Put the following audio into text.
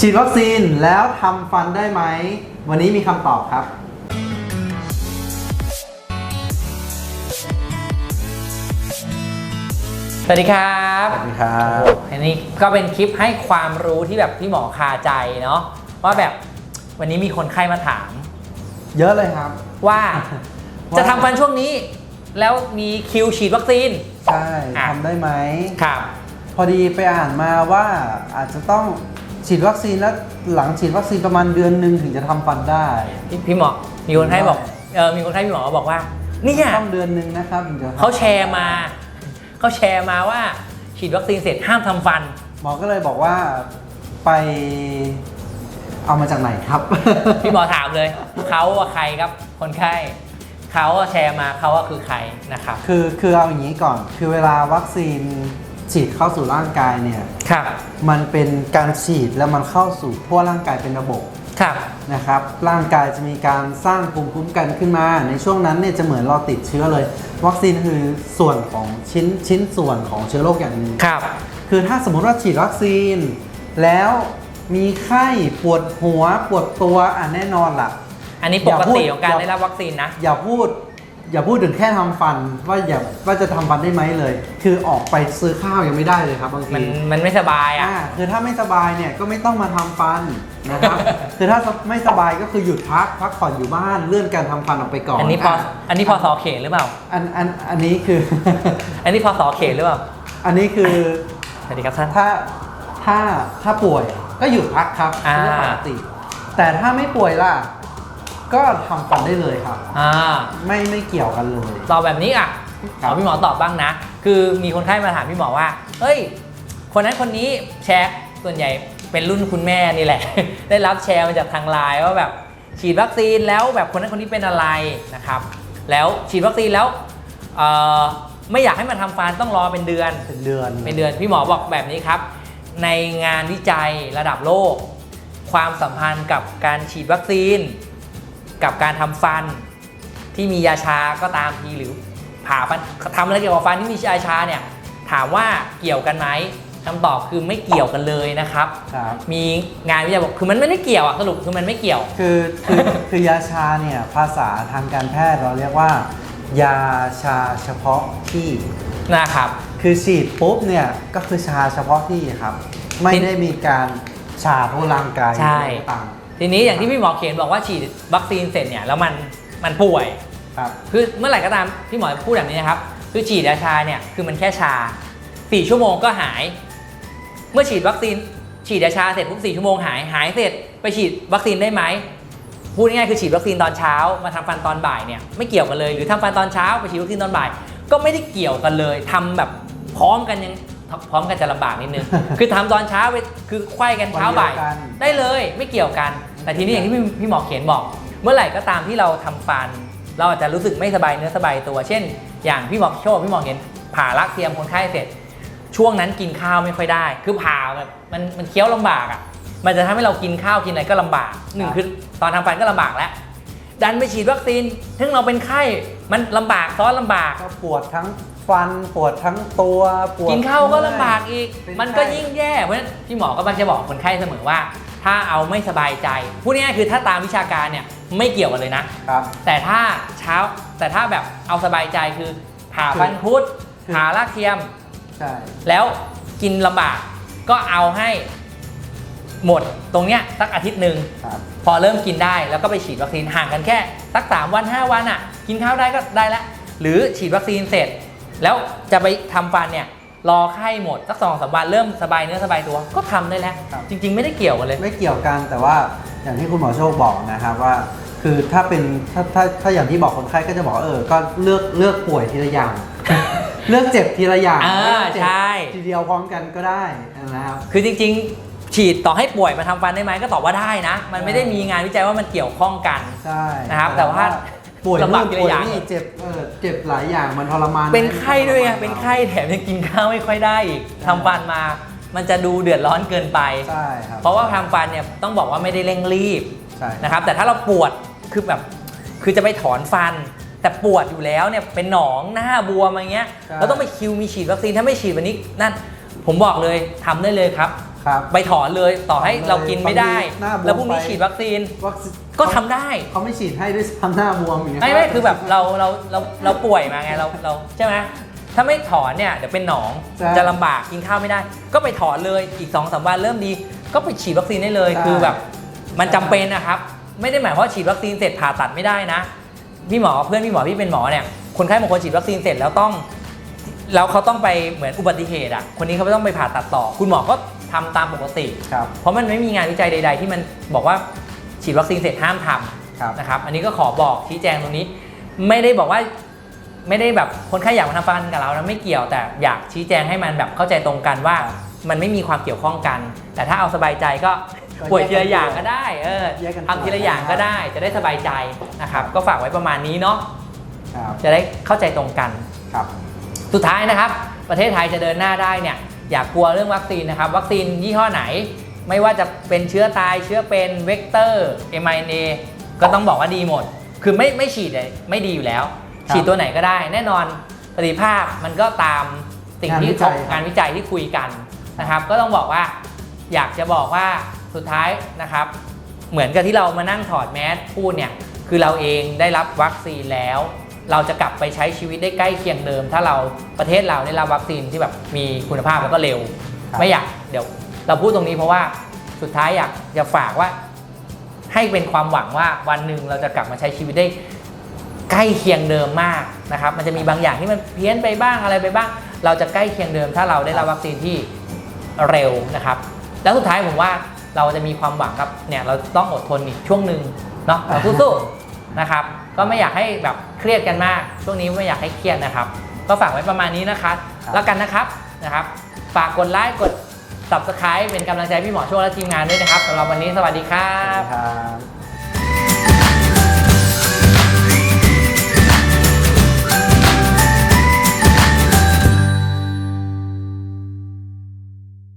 ฉีดวัคซีนแล้วทำฟันได้ไหม วันนี้มีคำตอบครับ สวัสดีครับสวัสดีครับอันนี้ก็เป็นคลิปให้ความรู้ที่แบบพี่หมอคาใจเนาะว่าแบบวันนี้มีคนไข้มาถาม เยอะเลยครับ ว่าว่าจะทำฟันช่วงนี้ แล้วมีคิวฉีดวัคซีน ใช่อะ ทำได้ไหม ครับ พอดีไปอ่านมาว่าอาจจะต้อง ฉีดวัคซีนแล้วหลังฉีดวัคซีนประมาณเดือนหนึ่งถึงจะทำฟันได้พี่พี่หมอมีคนไข้บอกเออมีคนไข้พี่หมอบอกว่าเนี่ยต้องเดือนหนึ่งนะครับถึงจะทำเขาแชร์มาเขาแชร์มาว่าฉีดวัคซีนเสร็จห้ามทำฟัน หมอก็เลยบอกว่าไปเอามาจากไหนครับ พี่หมอถามเลยเขาว่าใครครับคนไข้เขาอะแชร์มาเขาว่าคือใครนะครับ คือคือเอาอย่างนี้ก่อน คือเวลาวัคซีน ฉีดเข้าสู่ร่างกายเนี่ยครับมันเป็นการฉีดแล้วมันเข้าสู่ทั่วร่างกายเป็นระบบครับนะครับ ร่างกายจะมีการสร้างภูมิคุ้มกันขึ้นมา ในช่วงนั้นเนี่ยจะเหมือนเราติดเชื้อเลย วัคซีนคือส่วนของชิ้นชิ้นส่วนของเชื้อโรคอย่างหนึ่งครับ คือถ้าสมมติว่าฉีดวัคซีน แล้วมีไข้ปวดหัวปวดตัวอะแน่นอนล่ะ อันนี้อปย่ากพูดติของการอย่าได้รับวัคซีนนะ อย่าพูด อย่าพูดถึงแค่ทำฟันว่าอย่าว่าจะทำฟันได้ไหมเลย คือออกไปซื้อข้าวยังไม่ได้เลยครับบางมันที มันไม่สบายอะ อ่าคือถ้าไม่สบายเนี่ยก็ไม่ต้องมาทำฟันนะครับ คือถ้าไม่สบายก็คือหยุดพักพักผ่อนอยู่บ้านเลื่อนการทำฟันออกไปก่อนอันนี้พอ อันนี้พอสอเขตหรือเปล่า อันอันอันนี้คือ อันนี้พอสอเขตหรือเปล่า อันนี้คือสวัสดีครับท่าน ถ้าถ้าถ้าป่วยก็หยุดพักครับอ่าเรื่องปกติ แต่ถ้าไม่ป่วยล่ะ ก็ทำฟันได้เลยครับ อ่าไม่ไม่เกี่ยวกันเลย ตอบแบบนี้อะครับเอาพี่หมอตอบบ้างนะ คือมีคนไข้มาถามพี่หมอว่า เฮ้ย คนนั้นคนนี้แชร์ส่วนใหญ่เป็นรุ่นคุณแม่นี่แหละ ได้รับแชร์มาจากทางไลน์ว่าแบบฉีดวัคซีนแล้วแบบคนนั้นคนนี้เป็นอะไรนะครับ แล้วฉีดวัคซีนแล้วเอ่อไม่อยากให้มันทำฟันต้องรอเป็นเดือน เป็นเดือนเป็นเดือนพี่หมอบอกแบบนี้ครับ ในงานวิจัยระดับโลก ความสัมพันธ์กับการฉีดวัคซีน กับการทำฟันที่มียาชาก็ตามทีหรือผ่าฟันทำอะไรเกี่ยวกับฟันที่มียาชาเนี่ยถามว่าเกี่ยวกันไหมคำตอบคือไม่เกี่ยวกันเลยนะครับครับ มีงานวิจัยบอกคือมันไม่ได้เกี่ยวอะสรุปคือมันไม่เกี่ยว คือคือคือยาชาเนี่ยภาษาทางการแพทย์เราเรียกว่า ยาชาเฉพาะที่นะครับ คือฉีดปุ๊บเนี่ยก็คือชาเฉพาะที่ครับ ไม่ทีได้มีการชาทั่วร่างกายใช่ต่าง ทีนี้อย่างที่พี่หมอเขียนบอกว่าฉีดวัคซีนเสร็จเนี่ยแล้วมันมันป่วยๆครับ คือเมื่อไหร่ก็ตามพี่หมอพูดแบบนี้นะครับคือฉีดยาชาเนี่ยคือมันแค่ชา 4 ชั่วโมงก็หาย เมื่อฉีดวัคซีน ฉีดยาชาเสร็จปุ๊บ4ชั่วโมงหายหายเสร็จไปฉีดวัคซีนได้ไหมพูดง่ายๆคือฉีดวัคซีนตอนเช้ามาทำฟันตอนบ่ายเนี่ยไม่เกี่ยวกันเลยหรือทำฟันตอนเช้าไปฉีดวัคซีนตอนบ่าย ก็ไม่ได้เกี่ยวกันเลยทำแบบพร้อมกันยัง พร้อมกันจะลำบากนิดนึง คือทำตอนเช้าไปคือไขว้กันเช้าบ่าย วันเดียวกัน ได้เลยไม่เกี่ยวกัน แต่ทีนี้อย่างที่พี่พี่หมอเขียนบอก เมื่อไหร่ก็ตามที่เราทำฟัน เราอาจจะรู้สึกไม่สบายเนื้อสบายตัว เช่น อย่างพี่หมอโชคพี่หมอเห็นผ่ารักเทียมคนไข้เสร็จ ช่วงนั้นกินข้าวไม่ค่อยได้ คือผ่าแบบมันมันเคี้ยวลำบากอะ มันจะทำให้เรากินข้าวกินอะไรก็ลำบากหนึ่งคือตอนทำฟันก็ลำบากแล้ว ดันไปฉีดวัคซีนถึงเราเป็นไข้มันลำบากซ้อนลำบาก ก็ปวดทั้ง ฟันปวดทั้งตัวปวดกินข้าวก็ลำบากอีก เป็นมันก็ไข้ ยิ่งแย่เพราะฉะนั้นพี่หมอก็มักจะบอกคนไข้เสมอว่า ถ้าเอาไม่สบายใจพูดง่ายๆคือถ้าตามวิชาการเนี่ยไม่เกี่ยวกันเลยนะ ครับ แต่ถ้าเช้าแต่ถ้าแบบเอาสบายใจคือผ่าฟันคุดคือ ผ่ารากเทียม ใช่แล้วกินลำบากก็เอาให้หมดตรงเนี้ยสักอาทิตย์หนึ่งครับ พอเริ่มกินได้แล้วก็ไปฉีดวัคซีนห่างกันแค่สัก3วัน 5 วันอะ กินข้าวได้ก็ได้แล้วหรือฉีดวัคซีนเสร็จ แล้วจะไปทำฟันเนี่ยรอไข้หมดสักสองสามวันเริ่มสบายเนื้อสบายตัวก็ทำได้แล้วครับจริง ๆ ไม่ได้เกี่ยวกันเลย ไม่เกี่ยวกันแต่ว่าอย่างที่คุณหมอโชคบอกนะครับว่า คือถ้าเป็นถ้าถ้าถ้าอย่างที่บอกคนไข้ก็จะบอกว่าเออก็เลือกเลือกป่วยทีละอย่าง เลือกเจ็บทีละอย่างอ่าไม่ต้องเจ็บใช่ทีเดียวพร้อมกันก็ได้นะครับคือจริง ๆ ฉีดต่อให้ป่วยมาทำฟันได้ไหมก็ตอบว่าได้นะ มันไม่ได้มีงานวิจัยว่ามันเกี่ยวข้องกันใช่นะครับแต่ว่า ป่วยลำบากนู่นทีละป่วยอย่างนี่เจ็บเออเจ็บหลายอย่างมันทรมานเป็นไข้ด้วยไงทรมานเป็นไข้แถมยังกินข้าวไม่ค่อยได้อีกทำฟันมา มันจะดูเดือดร้อนเกินไป ใช่ครับเพราะว่าทำฟันเนี่ยต้องบอกว่าไม่ได้เร่งรีบใช่นะครับ แต่ถ้าเราปวดคือแบบคือจะไปถอนฟัน แต่ปวดอยู่แล้วเนี่ยเป็นหนองหน้าบวมอะไรเงี้ยเราต้องไปคิวมีฉีดวัคซีนถ้าไม่ฉีดวันนี้นั่นผมบอกเลยทำได้เลยครับ ครับไปถอนเลยต่อให้เรากินไม่ได้บางทีหน้าบวมแล้วพรุ่งนี้ไป ฉีดวัคซีนวัคซีนก็ทำได้ เขาไม่ฉีดให้ด้วยซ้ำหน้าบวมอย่างเงี้ยไม่ไม่คือแบบเราเราเราเราป่วยมาไงเราเราใช่ไหมถ้าไม่ถอนเนี่ยเดี๋ยวเป็นหนองใช่จะลำบากกินข้าวไม่ได้ ก็ไปถอนเลยอีก2อสวันเริ่มดี ก็ไปฉีดวัคซีนได้เลยใช่คือแบบมันจำเป็นนะครับ ไม่ได้หมายความว่าฉีดวัคซีนเสร็จผ่าตัดไม่ได้นะพี่หมอเพื่อนพี่หมอพี่เป็นหมอเนี่ยคนไข้บางคนฉีดวัคซีนเสร็จแล้วต้องแล้วเขาต้องไปเหมือนอุบัติเหตุอะคนนี้เขาไม่ต้องไปผ่าตัดต่อ คุณหมอก็ ทำตามปกติ ครับเพราะมันไม่มีงานวิจัยใด ๆ ที่มันบอกว่าฉีดวัคซีนเสร็จห้ามทำครับนะครับ อันนี้ก็ขอบอกชี้แจงตรงนี้ ไม่ได้บอกว่าไม่ได้แบบคนไข้อยากมาทำฟันกับเรานะไม่เกี่ยวแต่อยากชี้แจงให้มันแบบเข้าใจตรงกันว่าครับมันไม่มีความเกี่ยวข้องกัน แต่ถ้าเอาสบายใจก็ก็ป่วยแยกกันทีละอย่างก็ได้เออแยกกัน ทำทีละอย่างก็ได้จะได้สบายใจนะครับ ก็ฝากไว้ประมาณนี้เนาะครับจะได้เข้าใจตรงกัน ครับ สุดท้ายนะครับ ประเทศไทยจะเดินหน้าได้เนี่ย อย่ากลัวเรื่องวัคซีนนะครับ วัคซีนยี่ห้อไหน ไม่ว่าจะเป็นเชื้อตายเชื้อเป็นเวกเตอร์ mRNA ก็ต้องบอกว่าดีหมด คือไม่ไม่ฉีดเลยไม่ดีอยู่แล้วครับฉีดตัวไหนก็ได้ แน่นอนประสิทธิภาพมันก็ตามสิ่งที่งานวิจัยครับงานวิจัยที่คุยกันนะครับ ก็ต้องบอกว่าอยากจะบอกว่าสุดท้ายนะครับ เหมือนกับที่เรามานั่งถอดแมสพูดเนี่ย คือเราเองได้รับวัคซีนแล้ว เราจะกลับไปใช้ชีวิตได้ใกล้เคียงเดิม ถ้าเราประเทศเราได้รับวัคซีนที่แบบมีคุณภาพแล้วก็เร็วครับไม่อยากเดี๋ยว เราพูดตรงนี้เพราะว่าสุดท้ายอยากจะฝากว่า ให้เป็นความหวังว่าวันหนึ่งเราจะกลับมาใช้ชีวิตได้ใกล้เคียงเดิมมากนะครับ มันจะมีบางอย่างที่มันเพี้ยนไปบ้างอะไรไปบ้าง เราจะใกล้เคียงเดิม ถ้าเราได้รับวัคซีนที่เร็วนะครับ แล้วสุดท้ายผมว่าเราจะมีความหวังครับเนี่ยเราต้องอดทนอีกช่วงหนึ่งเนาะเราสู้ๆนะครับ ก็ไม่อยากให้แบบเครียดกันมาก ช่วงนี้ไม่อยากให้เครียดนะครับ ก็ฝากไว้ประมาณนี้นะคะครับแล้วกันนะครับนะครับ ฝากกดไลค์กด subscribe เป็นกำลังใจให้พี่หมอโชคและทีมงานด้วยนะครับสำหรับวันนี้สวัสดีครัสวัสบดีครับ